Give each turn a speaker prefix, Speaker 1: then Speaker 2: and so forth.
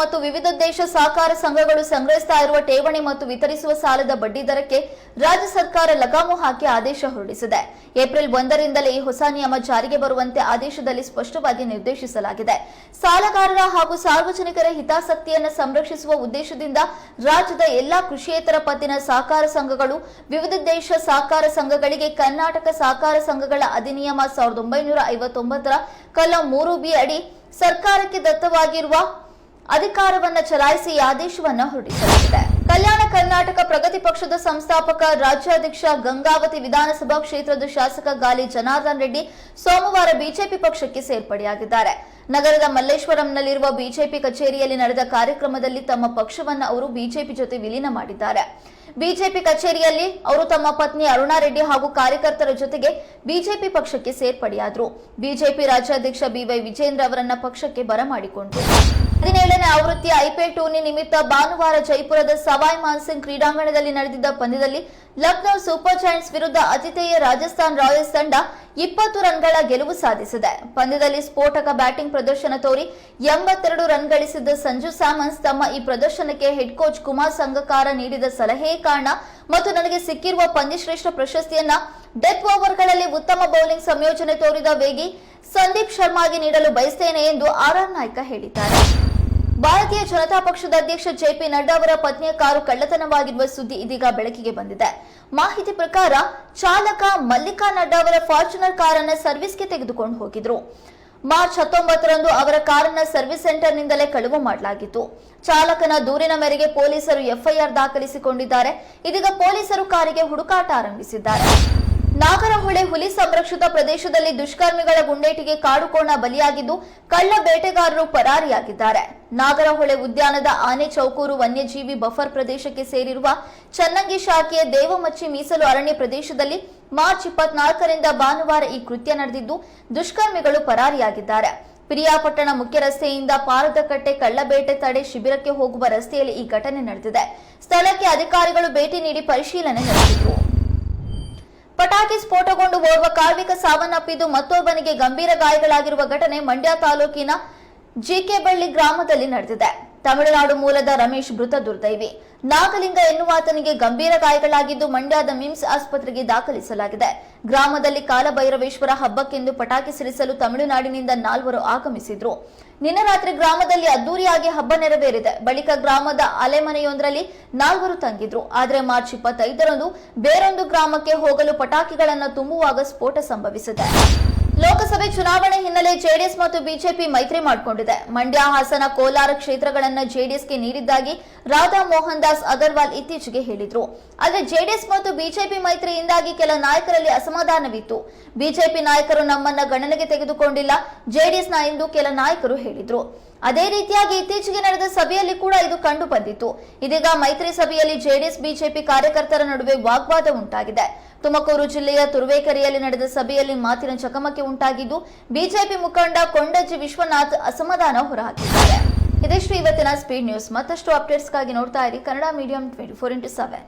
Speaker 1: ಮತ್ತು ವಿವಿಧ ದೇಶ ಸಹಕಾರ ಸಂಘಗಳು ಸಂಗ್ರಹಿಸ್ತಾ ಇರುವ ಠೇವಣಿ ಮತ್ತು ವಿತರಿಸುವ ಸಾಲದ ಬಡ್ಡಿ ದರಕ್ಕೆ ರಾಜ್ಯ ಸರ್ಕಾರ ಲಗಾಮು ಹಾಕಿ ಆದೇಶ ಹೊರಡಿಸಿದೆ. ಏಪ್ರಿಲ್ ಒಂದರಿಂದಲೇ ಈ ಹೊಸ ನಿಯಮ ಜಾರಿಗೆ ಬರುವಂತೆ ಆದೇಶದಲ್ಲಿ ಸ್ಪಷ್ಟವಾಗಿ ನಿರ್ದೇಶಿಸಲಾಗಿದೆ. ಸಾಲಗಾರರ ಹಾಗೂ ಸಾರ್ವಜನಿಕರ ಹಿತಾಸಕ್ತಿಯನ್ನು ಸಂರಕ್ಷಿಸುವ ಉದ್ದೇಶದಿಂದ ರಾಜ್ಯದ ಎಲ್ಲಾ ಕೃಷಿಯೇತರ ಪತ್ತಿನ ಸಹಕಾರ ಸಂಘಗಳು, ವಿವಿಧ ದೇಶ ಸಹಕಾರ ಸಂಘಗಳಿಗೆ ಕರ್ನಾಟಕ ಸಹಕಾರ ಸಂಘಗಳ ಅಧಿನಿಯಮ ಸಾವಿರದ ಒಂಬೈನೂರ ಐವತ್ತೊಂಬತ್ತರ ಕಲಂ ಮೂರು ಬಿ ಅಡಿ ಸರ್ಕಾರಕ್ಕೆ ದತ್ತವಾಗಿರುವ ಅಧಿಕಾರವನ್ನ ಚಲಾಯಿಸಿ ಆದೇಶವನ್ನ ಹೊರಡಿಸಲಾಗಿದೆ. ಕಲ್ಯಾಣ ಕರ್ನಾಟಕ ಪ್ರಗತಿ ಪಕ್ಷದ ಸಂಸ್ಥಾಪಕ, ರಾಜ್ಯಾಧ್ಯಕ್ಷ ಗಂಗಾವತಿ ವಿಧಾನಸಭಾ ಕ್ಷೇತ್ರದ ಶಾಸಕ ಗಾಲಿ ಜನಾರ್ದನ್ ರೆಡ್ಡಿ ಸೋಮವಾರ ಬಿಜೆಪಿ ಪಕ್ಷಕ್ಕೆ ಸೇರ್ಪಡೆಯಾಗಿದ್ದಾರೆ. ನಗರದ ಮಲ್ಲೇಶ್ವರಂನಲ್ಲಿರುವ ಬಿಜೆಪಿ ಕಚೇರಿಯಲ್ಲಿ ನಡೆದ ಕಾರ್ಯಕ್ರಮದಲ್ಲಿ ತಮ್ಮ ಪಕ್ಷವನ್ನು ಅವರು ಬಿಜೆಪಿ ಜೊತೆ ವಿಲೀನ ಮಾಡಿದ್ದಾರೆ. ಬಿಜೆಪಿ ಕಚೇರಿಯಲ್ಲಿ ಅವರು ತಮ್ಮ ಪತ್ನಿ ಅರುಣಾ ರೆಡ್ಡಿ ಹಾಗೂ ಕಾರ್ಯಕರ್ತರ ಜೊತೆಗೆ ಬಿಜೆಪಿ ಪಕ್ಷಕ್ಕೆ ಸೇರ್ಪಡೆಯಾದರು. ಬಿಜೆಪಿ ರಾಜ್ಯಾಧ್ಯಕ್ಷ ಬಿವೈ ವಿಜೇಂದ್ರ ಅವರನ್ನ ಪಕ್ಷಕ್ಕೆ ಬರಮಾಡಿಕೊಂಡರು. ಹದಿನೇಳನೇ ಆವೃತ್ತಿಯ ಐಪಿಎಲ್ ಟೂರ್ನಿ ನಿಮಿತ್ತ ಭಾನುವಾರ ಜೈಪುರದ ಸವಾಯ್ ಮಾನ್ಸಿಂಗ್ ಕ್ರೀಡಾಂಗಣದಲ್ಲಿ ನಡೆದಿದ್ದ ಪಂದ್ಯದಲ್ಲಿ ಲಕ್ನೋ ಸೂಪರ್ ಜೈಂಟ್ಸ್ ವಿರುದ್ಧ ಆತಿಥೇಯ ರಾಜಸ್ಥಾನ್ ರಾಯಲ್ಸ್ ತಂಡ ಇಪ್ಪತ್ತು ರನ್ಗಳ ಗೆಲುವು ಸಾಧಿಸಿದೆ. ಪಂದ್ಯದಲ್ಲಿ ಸ್ಫೋಟಕ ಬ್ಯಾಟಿಂಗ್ ಪ್ರದರ್ಶನ ತೋರಿ ಎಂಬತ್ತೆರಡು ರನ್ ಗಳಿಸಿದ್ದ ಸಂಜು ಸಾಮನ್ಸ್ ತಮ್ಮ ಈ ಪ್ರದರ್ಶನಕ್ಕೆ ಹೆಡ್ ಕೋಚ್ ಕುಮಾರ್ ಸಂಗಕಾರ ನೀಡಿದ ಸಲಹೆ ಕಾರಣ ಮತ್ತು ನನಗೆ ಸಿಕ್ಕಿರುವ ಪಂದ್ಯಶ್ರೇಷ್ಠ ಪ್ರಶಸ್ತಿಯನ್ನ ಡೆತ್ ಓವರ್ಗಳಲ್ಲಿ ಉತ್ತಮ ಬೌಲಿಂಗ್ ಸಂಯೋಜನೆ ತೋರಿದ ವೇಗಿ ಸಂದೀಪ್ ಶರ್ಮಾಗೆ ನೀಡಲು ಬಯಸ್ತೇನೆ ಎಂದು ಆರ್ ಆರ್ ನಾಯ್ಕ ಹೇಳಿದ್ದಾರೆ. ಭಾರತೀಯ ಜನತಾ ಪಕ್ಷದ ಅಧ್ಯಕ್ಷ ಜೆಪಿ ನಡ್ಡಾ ಅವರ ಪತ್ನಿಯ ಕಾರು ಕಳ್ಳತನವಾಗಿರುವ ಸುದ್ದಿ ಇದೀಗ ಬೆಳಕಿಗೆ ಬಂದಿದೆ. ಮಾಹಿತಿ ಪ್ರಕಾರ, ಚಾಲಕ ಮಲ್ಲಿಕಾ ನಡ್ಡಾ ಅವರ ಫಾರ್ಚುನರ್ ಸರ್ವಿಸ್ ಸರ್ವಿಸ್ಗೆ ತೆಗೆದುಕೊಂಡು ಹೋಗಿದ್ರು. ಮಾರ್ಚ್ ಹತ್ತೊಂಬತ್ತರಂದು ಅವರ ಕಾರನ್ನ ಸರ್ವಿಸ್ ಸೆಂಟರ್ನಿಂದಲೇ ಕಳುವು ಮಾಡಲಾಗಿತ್ತು. ಚಾಲಕನ ದೂರಿನ ಮೇರೆಗೆ ಪೊಲೀಸರು ಎಫ್ಐಆರ್ ದಾಖಲಿಸಿಕೊಂಡಿದ್ದಾರೆ. ಇದೀಗ ಪೊಲೀಸರು ಕಾರಿಗೆ ಹುಡುಕಾಟ ಆರಂಭಿಸಿದ್ದಾರೆ. ನಾಗರಹೊಳೆ ಹುಲಿ ಸಂರಕ್ಷಿತ ಪ್ರದೇಶದಲ್ಲಿ ದುಷ್ಕರ್ಮಿಗಳ ಗುಂಡೇಟಿಗೆ ಕಾಡುಕೋಣ ಬಲಿಯಾಗಿದ್ದು ಕಳ್ಳ ಬೇಟೆಗಾರರು ಪರಾರಿಯಾಗಿದ್ದಾರೆ. ನಾಗರಹೊಳೆ ಉದ್ಯಾನದ ಆನೆ ಚೌಕೂರು ವನ್ಯಜೀವಿ ಬಫರ್ ಪ್ರದೇಶಕ್ಕೆ ಸೇರಿರುವ ಚನ್ನಂಗಿ ಶಾಖೆಯ ದೇವಮಚ್ಚಿ ಮೀಸಲು ಅರಣ್ಯ ಪ್ರದೇಶದಲ್ಲಿ ಮಾರ್ಚ್ ಇಪ್ಪತ್ನಾಲ್ಕರಿಂದ ಭಾನುವಾರ ಈ ಕೃತ್ಯ ನಡೆದಿದ್ದು ದುಷ್ಕರ್ಮಿಗಳು ಪರಾರಿಯಾಗಿದ್ದಾರೆ. ಪಿರಿಯಾಪಟ್ಟಣ ಮುಖ್ಯ ರಸ್ತೆಯಿಂದ ಪಾರದಕಟ್ಟೆ ಕಳ್ಳಬೇಟೆ ತಡೆ ಶಿಬಿರಕ್ಕೆ ಹೋಗುವ ರಸ್ತೆಯಲ್ಲಿ ಈ ಘಟನೆ ನಡೆದಿದೆ. ಸ್ಥಳಕ್ಕೆ ಅಧಿಕಾರಿಗಳು ಭೇಟಿ ನೀಡಿ ಪರಿಶೀಲನೆ ನಡೆಸಿದರು. ಪಟಾಕಿ ಸ್ಫೋಟಗೊಂಡು ಓರ್ವ ಕಾರ್ಮಿಕ ಸಾವನ್ನಪ್ಪಿದ್ದು ಮತ್ತೊಬ್ಬನಿಗೆ ಗಂಭೀರ ಗಾಯಗಳಾಗಿರುವ ಘಟನೆ ಮಂಡ್ಯ ತಾಲೂಕಿನ ಜಿಕೆಬಳ್ಳಿ ಗ್ರಾಮದಲ್ಲಿ ನಡೆದಿದೆ. ತಮಿಳುನಾಡು ಮೂಲದ ರಮೇಶ್ ಮೃತ ದುರ್ದೈವಿ. ನಾಗಲಿಂಗ ಎನ್ನುವಾತನಿಗೆ ಗಂಭೀರ ಗಾಯಗಳಾಗಿದ್ದು ಮಂಡ್ಯದ ಮಿಮ್ಸ್ ಆಸ್ಪತ್ರೆಗೆ ದಾಖಲಿಸಲಾಗಿದೆ. ಗ್ರಾಮದಲ್ಲಿ ಕಾಲಭೈರವೇಶ್ವರ ಹಬ್ಬಕ್ಕೆಂದು ಪಟಾಕಿ ಸಿಡಿಸಲು ತಮಿಳುನಾಡಿನಿಂದ ನಾಲ್ವರು ಆಗಮಿಸಿದ್ರು. ನಿನ್ನೆ ರಾತ್ರಿ ಗ್ರಾಮದಲ್ಲಿ ಅದ್ದೂರಿಯಾಗಿ ಹಬ್ಬ ನೆರವೇರಿದೆ. ಬಳಿಕ ಗ್ರಾಮದ ಅಲೆಮನೆಯೊಂದರಲ್ಲಿ ನಾಲ್ವರು ತಂಗಿದ್ರು. ಆದರೆ ಮಾರ್ಚ್ ಇಪ್ಪತ್ತೈದರಂದು ಬೇರೊಂದು ಗ್ರಾಮಕ್ಕೆ ಹೋಗಲು ಪಟಾಕಿಗಳನ್ನು ತುಂಬುವಾಗ ಸ್ಫೋಟ ಸಂಭವಿಸಿದೆ. ಲೋಕಸಭೆ ಚುನಾವಣೆ ಹಿನ್ನೆಲೆ ಜೆಡಿಎಸ್ ಮತ್ತು ಬಿಜೆಪಿ ಮೈತ್ರಿ ಮಾಡಿಕೊಂಡಿದೆ. ಮಂಡ್ಯ, ಹಾಸನ, ಕೋಲಾರ ಕ್ಷೇತ್ರಗಳನ್ನು ಜೆಡಿಎಸ್ಗೆ ನೀಡಿದ್ದಾಗಿ ರಾಧಾ ಮೋಹನ್ ದಾಸ್ ಅಗರ್ವಾಲ್ ಇತ್ತೀಚೆಗೆ ಹೇಳಿದ್ರು. ಆದರೆ ಜೆಡಿಎಸ್ ಮತ್ತು ಬಿಜೆಪಿ ಮೈತ್ರಿಯಿಂದಾಗಿ ಕೆಲ ನಾಯಕರಲ್ಲಿ ಅಸಮಾಧಾನವಿತ್ತು. ಬಿಜೆಪಿ ನಾಯಕರು ನಮ್ಮನ್ನ ಗಣನೆಗೆ ತೆಗೆದುಕೊಂಡಿಲ್ಲ, ಜೆಡಿಎಸ್ನ ಎಂದು ಕೆಲ ನಾಯಕರು ಹೇಳಿದ್ರು. ಅದೇ ರೀತಿಯಾಗಿ ಇತ್ತೀಚೆಗೆ ನಡೆದ ಸಭೆಯಲ್ಲಿ ಕೂಡ ಇದು ಕಂಡು ಬಂದಿತ್ತು. ಇದೀಗ ಮೈತ್ರಿ ಸಭೆಯಲ್ಲಿ ಜೆಡಿಎಸ್, ಬಿಜೆಪಿ ಕಾರ್ಯಕರ್ತರ ನಡುವೆ ವಾಗ್ವಾದ ಉಂಟಾಗಿದೆ. ತುಮಕೂರು ಜಿಲ್ಲೆಯ ತುರುವೇಕೆರೆಯಲ್ಲಿ ನಡೆದ ಸಭೆಯಲ್ಲಿ ಮಾತಿನ ಚಕಮಕಿ ಉಂಟಾಗಿದ್ದು, ಬಿಜೆಪಿ ಮುಖಂಡ ಕೊಂಡಜ್ಜಿ ವಿಶ್ವನಾಥ್ ಅಸಮಾಧಾನ ಹೊರಹಾಕಿದ್ದಾರೆ. ಇದಿಷ್ಟು ಇವತ್ತಿನ ಸ್ಪೀಡ್ ನ್ಯೂಸ್ ಮತ್ತಷ್ಟು ಅಪ್ಡೇಟ್ಸ್ಗಾಗಿ ನೋಡ್ತಾ ಇರಿ Kannada medium twenty four into seven